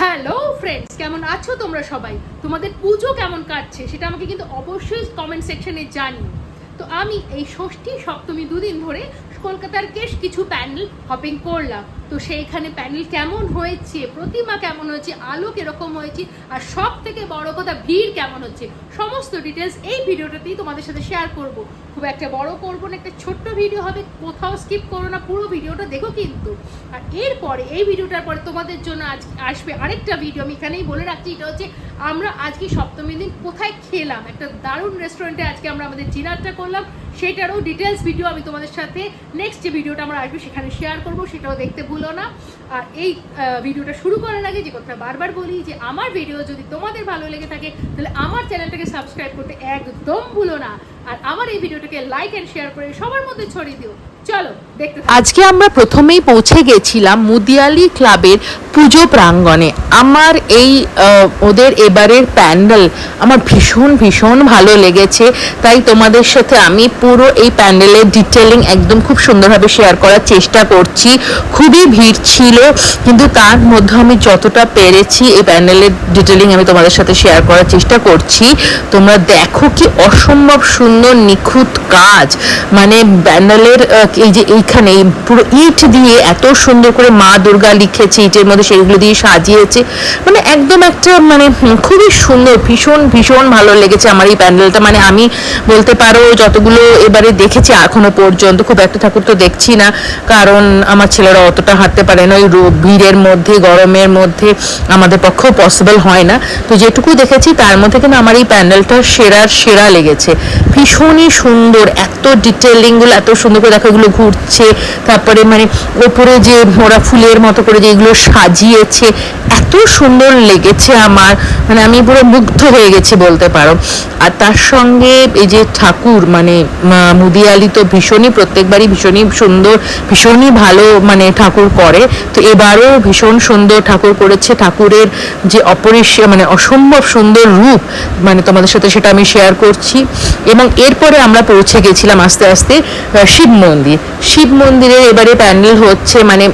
Hello friends কেমন আছো তোমরা সবাই? তোমাদের পুজো কেমন কাটছে সেটা আমাকে কিন্তু অবশ্যই কমেন্ট সেকশনে জানি তো আমি এই ষষ্ঠী সপ্তমী দুদিন ধরে কলকাতার বেশ কিছু প্যান্ডেল হপিং করলাম। তো সেইখানে প্যানেল কেমন হয়েছে? প্রতিমা কেমন হয়েছে? আলো কীরকম হয়েছে? আর সব থেকে বড় কথা, ভিড় কেমন হচ্ছে? সমস্ত ডিটেলস এই ভিডিওটাতেই তোমাদের সাথে শেয়ার করব। খুব একটা বড় করব না, একটা ছোট্ট ভিডিও হবে, কোথাও স্কিপ করো না, পুরো ভিডিওটা দেখো কিন্তু। আর এরপরে, এই ভিডিওটার পরে তোমাদের জন্য আজ আসবে আরেকটা ভিডিও আমি এখানেই বলে রাখছি, এটা হচ্ছে আমরা আজকে সপ্তমী দিন কোথায় খেলাম? একটা দারুণ রেস্টুরেন্টে আজকে আমরা আমাদের ডিনারটা করলাম। সেটারও ডিটেলস ভিডিও আমি তোমাদের সাথে নেক্সট যে ভিডিওটা আমরা আসবে, সেখানে শেয়ার করব, সেটাও দেখতে ভুলো না আর এই ভিডিওটা শুরু করার আগে যে কথা বারবার বলি, যে আমার ভিডিও যদি তোমাদের ভালো লেগে থাকে, তাহলে আমার চ্যানেলটাকে সাবস্ক্রাইব করতে একদম ভুলো না আর আমার এই ভিডিওটাকে লাইক অ্যান্ড শেয়ার করে সবার মধ্যে ছড়িয়ে দিও। আজকে আমরা প্রথমেই পৌঁছে গেছিলাম মুদিয়ালি ক্লাবের পুজো প্রাঙ্গণে। আমার এই ওদের এবারের প্যান্ডেল আমার ভীষণ ভীষণ ভালো লেগেছে। তাই তোমাদের সাথে আমি পুরো এই প্যান্ডেলের ডিটেলিং একদম খুব সুন্দরভাবে শেয়ার করার চেষ্টা করছি। খুবই ভিড় ছিল, কিন্তু তার মধ্যে আমি যতটা পেরেছি এই প্যান্ডেলের ডিটেলিং আমি তোমাদের সাথে শেয়ার করার চেষ্টা করছি। তোমরা দেখো কি অসম্ভব সুন্দর নিখুঁত কাজ। মানে প্যান্ডেলের এই যে এইখানে পুরো ইট দিয়ে এত সুন্দর করে মা দুর্গা লিখেছে, ইটের মধ্যে সেগুলো দিয়ে সাজিয়েছে। মানে একদম একটা মানে খুবই সুন্দর, ভীষণ ভীষণ ভালো লেগেছে আমার এই প্যান্ডেলটা। মানে আমি বলতে পারো, যতগুলো এবারে দেখেছি এখনও পর্যন্ত, খুব একটা ঠাকুর তো দেখছি না, কারণ আমার ছেলেরা অতটা হাঁটতে পারে না, ওই ভিড়ের মধ্যে, গরমের মধ্যে, আমাদের পক্ষেও পসিবল হয় না। তো যেটুকু দেখেছি, তার মধ্যে কিন্তু আমার এই প্যান্ডেলটা সেরার সেরা লেগেছে। ভীষণই সুন্দর, এত ডিটেলিংগুলো এত সুন্দর করে দেখো এগুলো ঘুরছে, তারপরে মানে ওপরে যে ওরা ফুলের মতো করে যেগুলো সাজিয়েছে, এত সুন্দর লেগেছে আমার। মানে আমি পুরো মুগ্ধ হয়ে গেছি বলতে পারো। আর তার সঙ্গে এই যে ঠাকুর মানে মুদিয়ালি তো ভীষণই, প্রত্যেকবারই ভীষণই সুন্দর, ভীষণই ভালো মানে ঠাকুর করে। তো এবারও ভীষণ সুন্দর ঠাকুর করেছে। ঠাকুরের যে অপরিস মানে অসম্ভব সুন্দর রূপ মানে তোমাদের সাথে সেটা আমি শেয়ার করছি। এবং এরপরে আমরা পৌঁছে গেছিলাম আস্তে আস্তে শিব মন্দির। শিব মন্দিরের এবারে প্যান্ডেল হচ্ছে মানে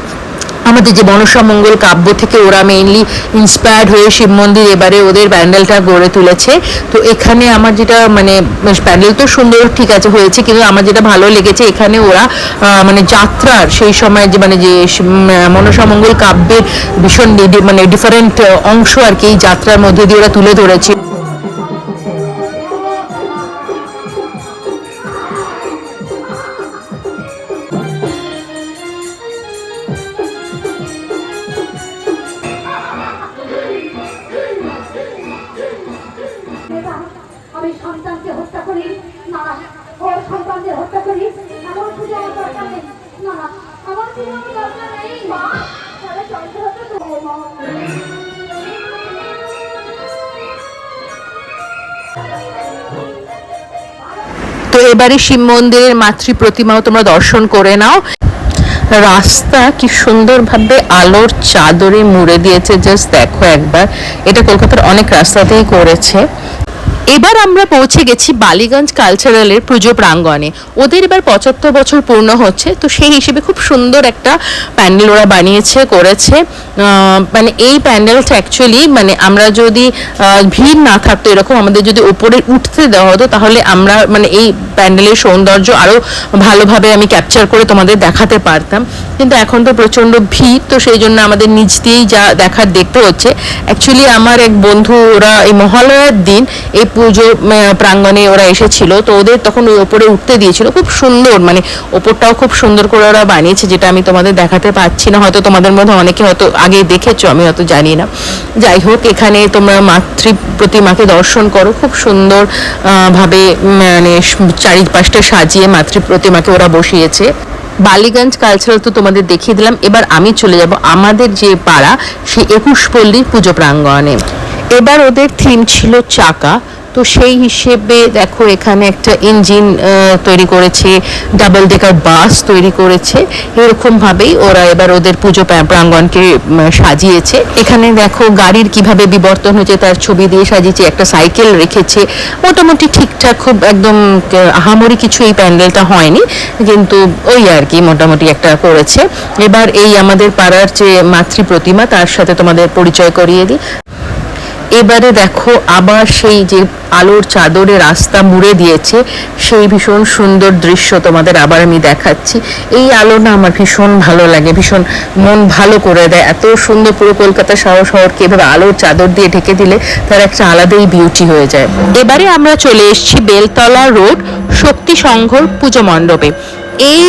আমাদের যে মনসা মঙ্গল কাব্য থেকে ওরা মেইনলি ইন্সপায়ার্ড হয়ে শিব মন্দির এবারে ওদের প্যান্ডেলটা গড়ে তুলেছে। তো এখানে আমার যেটা মানে প্যান্ডেল তো সুন্দর ঠিক আছে হয়েছে কিন্তু আমার যেটা ভালো লেগেছে এখানে ওরা মানে যাত্রার সেই সময় যে মানে যে শিব- উম, মনসা মঙ্গল কাব্যের ভীষণ মানে ডিফারেন্ট অংশ আর কি এই যাত্রার মধ্যে দিয়ে ওরা তুলে ধরেছে। তো তো এবারে শিব মন্দিরের মাতৃ প্রতিমাও তোমরা দর্শন করে নাও। রাস্তা কি সুন্দরভাবে আলোর চাদরে মুড়ে দিয়েছে জাস্ট দেখো একবার। এটা কলকাতার অনেক রাস্তাতেই করেছে। এবার আমরা পৌঁছে গেছি বালিগঞ্জ কালচারালের পুজো প্রাঙ্গণে। ওদের এবার পঁচাত্তর বছর পূর্ণ হচ্ছে, তো সেই হিসেবে খুব সুন্দর একটা প্যান্ডেল ওরা বানিয়েছে, করেছে। মানে এই প্যান্ডেলটা অ্যাকচুয়ালি মানে আমরা যদি ভিড় না থাকতো, এরকম আমাদের যদি ওপরে উঠতে দেওয়া হতো, তাহলে আমরা মানে এই প্যান্ডেলের সৌন্দর্য আরও ভালোভাবে আমি ক্যাপচার করে তোমাদের দেখাতে পারতাম। কিন্তু এখন তো প্রচণ্ড ভিড়, তো সেই জন্য আমাদের নিচ দিয়েই যা দেখার দেখতে হচ্ছে। অ্যাকচুয়ালি আমার এক বন্ধু, ওরা এই মহালয়ার দিন এই পুজো প্রাঙ্গণে ওরা এসেছিল, তো ওদের তখন ওই ওপরে উঠতে দিয়েছিল, খুব সুন্দর মানে ওপরটাও খুব সুন্দর করে ওরা বানিয়েছে, যেটা আমি তোমাদের দেখাতে পাচ্ছি না, হয়তো তোমাদের মধ্যে অনেকে হয়তো আগে দেখেছ, আমি হয়তো জানি না। যাই হোক, এখানে তোমরা মাতৃ প্রতিমাকে দর্শন করো, খুব সুন্দর ভাবে মানে চারিপাশটা সাজিয়ে মাতৃ প্রতিমাকে ওরা বসিয়েছে। বালিগঞ্জ কালচারাল তো তোমাদের দেখিয়ে দিলাম। এবার আমি চলে যাব আমাদের যে পাড়া সে একুশ পল্লীর পুজো প্রাঙ্গণে। এবার ওদের থিম ছিল চাকা। তো সেই হিসেবে দেখো, এখানে একটা ইঞ্জিন তৈরি করেছে ডাবল ডেকার বাস তৈরি করেছে। এরকম ভাবেই ওরা এবার ওদের পুজো প্রা- প্রাঙ্গণকে সাজিয়েছে। এখানে দেখো, গাড়ির কীভাবে বিবর্তন হয়েছে, তার ছবি দিয়ে সাজিয়েছে, একটা সাইকেল রেখেছে। মোটামুটি ঠিকঠাক, খুব একদম আহামরি কিছু এই প্যান্ডেলটা হয়নি, কিন্তু ওই আর কি মোটামুটি একটা করেছে। এবার এই আমাদের পাড়ার যে মাতৃ প্রতিমা, তার সাথে তোমাদের পরিচয় করিয়ে দিই। এবারে দেখো আবার সেই যে আলোর চাদরে রাস্তা মুড়ে দিয়েছে, সেই ভীষণ সুন্দর দৃশ্য তোমাদের আবার আমি দেখাচ্ছি। এই আলো না আমার ভীষণ ভালো লাগে, ভীষণ মন ভালো করে দেয়। এত সুন্দর পুরো কলকাতা শহর শহরকে এভাবে আলোর চাদর দিয়ে ঢেকে দিলে তার একটা আলাদাই বিউটি হয়ে যায়। এবারে আমরা চলে এসেছি বেলতলা রোড শক্তি সংঘর পুজো মণ্ডপে। এই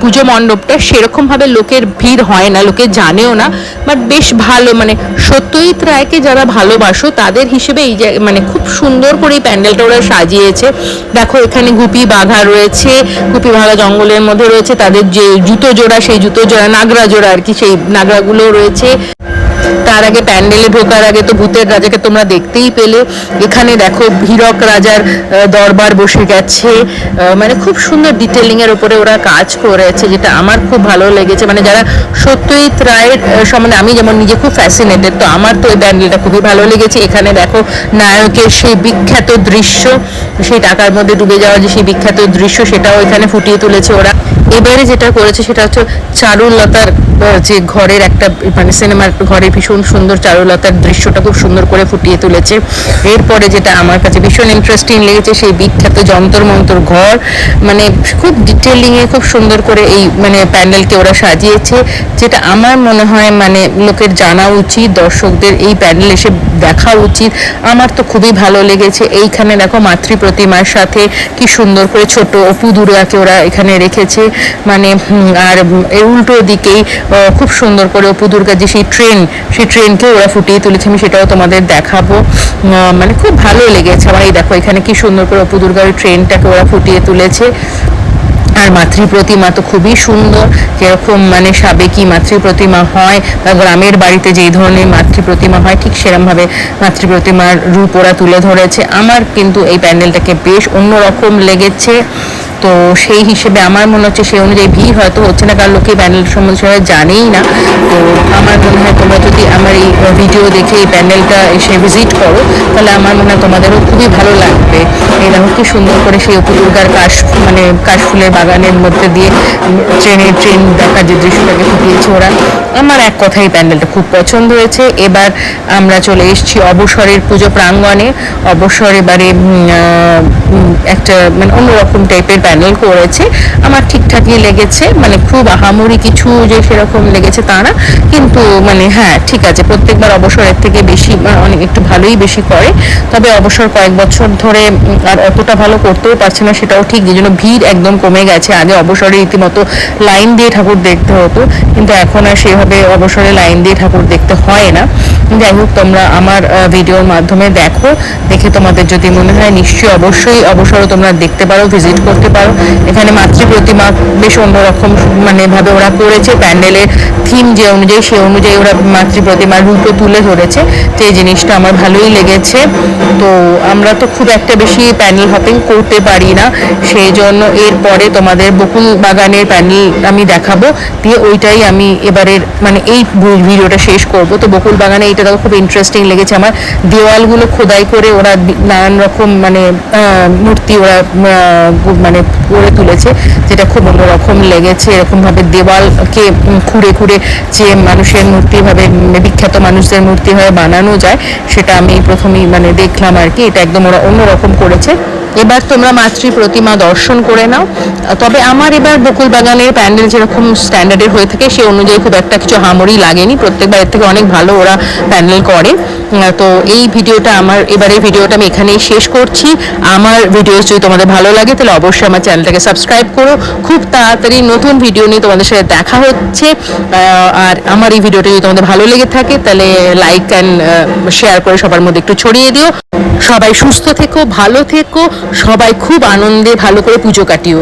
পুজো মণ্ডপটা সেরকমভাবে লোকের ভিড় হয় না, লোকে জানেও না বাট বেশ ভালো মানে সত্যজিৎ রায়কে যারা ভালোবাসো, তাদের হিসেবে এই মানে খুব সুন্দর করে এই প্যান্ডেলটা ওরা সাজিয়েছে। দেখো, এখানে গুপি বাঘা রয়েছে, গুপি বাঘা জঙ্গলের মধ্যে রয়েছে, তাদের যে জুতো জোড়া, সেই জুতো জোড়া, নাগরা জোড়া আর কি, সেই নাগরাগুলো রয়েছে। তার আগে প্যান্ডেলে ঢোকার আগে তো ভূতের রাজাকে তোমরা দেখতেই পেলে। এখানে দেখো হীরক রাজার দরবার বসে গেছে। মানে খুব সুন্দর ডিটেলিং এর উপরে ওরা কাজ করেছে, যেটা আমার খুব ভালো লেগেছে। মানে যারা সত্যজিৎ রায়ের সম্বন্ধে আমি যেমন নিজে খুব ফ্যাসিনেটেড তো আমার তো এই প্যান্ডেলটা খুবই ভালো লেগেছে। এখানে দেখো নায়কের সেই বিখ্যাত দৃশ্য, সেই টাকার মধ্যে ডুবে যাওয়ার যে সেই বিখ্যাত দৃশ্য, সেটাও এখানে ফুটিয়ে তুলেছে ওরা। এবারে যেটা করেছে সেটা হচ্ছে চারুলতার যে ঘরের একটা মানে সিনেমার ঘরে ভীষণ সুন্দর চারুলতার দৃশ্যটা খুব সুন্দর করে ফুটিয়ে তুলেছে। এরপরে যেটা আমার কাছে ভীষণ ইন্টারেস্টিং লেগেছে সেই বিখ্যাত যন্তর মন্তর ঘর। মানে খুব ডিটেলিংয়ে খুব সুন্দর করে এই মানে প্যান্ডেলকে ওরা সাজিয়েছে, যেটা আমার মনে হয় মানে লোকের জানা উচিত, দর্শকদের এই প্যান্ডেল এসে দেখা উচিত। আমার তো খুবই ভালো লেগেছে। এইখানে দেখো মাতৃ প্রতিমার সাথে কি সুন্দর করে ছোট অপু দুর্গাকে ওরা এখানে রেখেছে। মানে আর এর উল্টো দিকেই খুব সুন্দর করে অপু দুর্গার যে সেই ট্রেন সেই ট্রেনকে ওরা ফুটিয়ে তুলেছে, আমি সেটাও তোমাদের দেখাবো। মানে খুব ভালো লেগেছে আমার এই দেখো, এখানে কি সুন্দর করে অপু দুর্গার ওই ট্রেনটাকে ওরা ফুটিয়ে তুলেছে। আর মাতৃ প্রতিমা তো খুবই সুন্দর, যেরকম মানে সাবেকি মাতৃ প্রতিমা হয়, বা গ্রামের বাড়িতে যেই ধরনের মাতৃ প্রতিমা হয়, ঠিক সেরমভাবে মাতৃ প্রতিমার রূপ ওরা তুলে ধরেছে। আমার কিন্তু এই প্যান্ডেলটাকে বেশ অন্যরকম লেগেছে। তো সেই হিসেবে আমার মনে হচ্ছে সেই অনুযায়ী ভিড় হয়তো হচ্ছে না, কারণ লোকে প্যান্ডেল সম্বন্ধে সবাই জানেই না। তো আমার মনে হয় তোমরা যদি আমার এই ভিডিও দেখে এই প্যান্ডেলটা এসে ভিজিট করো, তাহলে আমার মনে হয় তোমাদেরও খুবই ভালো লাগবে। এই দেখো কি সুন্দর করে সেই অপু দুর্গার কাশ মানে কাশফুলের বাগানের মধ্যে দিয়ে ট্রেনের, ট্রেন দেখার যে দৃশ্যটাকে ফুটিয়েছে ওরা। আমার এক কথাই প্যান্ডেলটা খুব পছন্দ হয়েছে। এবার আমরা চলে এসেছি অবসরের পুজো প্রাঙ্গণে। অবসর এবারে একটা মানে অন্যরকম টাইপের প্যান্ডেল করেছে। আমার ঠিকঠাকই লেগেছে। মানে খুব আহামরি কিছু যে সেরকম লেগেছে তা না। কিন্তু মানে হ্যাঁ ঠিক আছে, প্রত্যেকবার অবসরের থেকে বেশি অনেক একটু ভালোই বেশি করে। তবে অবসর কয়েক বছর ধরে আর অতটা ভালো করতেও পারছে না, সেটাও ঠিক। যে জন্য ভিড় একদম কমে গেছে। আগে অবসরে রীতিমতো লাইন দিয়ে ঠাকুর দেখতে হতো। কিন্তু এখন আর সেভাবে অবসরে লাইন দিয়ে ঠাকুর দেখতে হয় না। যাই হোক, তোমরা আমার ভিডিওর মাধ্যমে দেখো। দেখে তোমাদের যদি মনে হয়, নিশ্চয়ই অবশ্যই অবসরও তোমরা দেখতে পারো ভিজিট করতে পারো। এখানে মাতৃ প্রতিমা বেশ অন্যরকম মানে ভাবে ওরা করেছে। প্যান্ডেলের থিম যে অনুযায়ী, সে অনুযায়ী ওরা মাতৃ প্রতিমার রূপও তুলে ধরেছে। এই জিনিসটা আমার ভালোই লেগেছে। তো আমরা তো খুব একটা বেশি প্যান্ডেল হপিং করতে পারি না। সেই জন্য এরপরে তোমাদের বকুল বাগানের প্যান্ডেল আমি দেখাবো। দিয়ে ওইটাই আমি এবারের মানে এই ভিডিওটা শেষ করব। তো বকুল বাগানে এটা দেখো খুব ইন্টারেস্টিং লেগেছে আমার। দেওয়ালগুলো খোদাই করে ওরা নানান রকম মানে মূর্তি ওরা মানে করে তুলেছে, যেটা খুব অন্যরকম লেগেছে। এরকমভাবে দেওয়ালকে খুঁড়ে খুঁড়ে যে মানুষের মূর্তিভাবে বিখ্যাত মানুষদের মূর্তি হয়ে বানানো যায়, সেটা আমি প্রথমেই মানে দেখলাম আর কি। এটা একদম ওরা অন্যরকম করেছে। এবার তোমরা মাতৃ প্রতিমা দর্শন করে নাও। তবে আমার এবার বকুল বাগানের প্যান্ডেল যেরকম স্ট্যান্ডার্ডের হয়ে থাকে, সে অনুযায়ী খুব একটা কিছু হামরি লাগেনি। প্রত্যেকবার এর থেকে অনেক ভালো ওরা প্যান্ডেল করে। তো এই ভিডিওটা আমার এবারে ভিডিওটা আমি এখানেই শেষ করছি। আমার ভিডিও যদি তোমাদের ভালো লাগে, তাহলে অবশ্যই আমার চ্যানেলটাকে সাবস্ক্রাইব করো। খুব তাড়াতাড়ি নতুন ভিডিও নিয়ে তোমাদের সাথে দেখা হচ্ছে। আর আমার এই ভিডিওটা যদি তোমাদের ভালো লেগে থাকে, তাহলে লাইক অ্যান্ড শেয়ার করে সবার মধ্যে একটু ছড়িয়ে দিও। সবাই সুস্থ থেকো, ভালো থেকো। সবাই খুব আনন্দে ভালো করে পুজো কাটিও।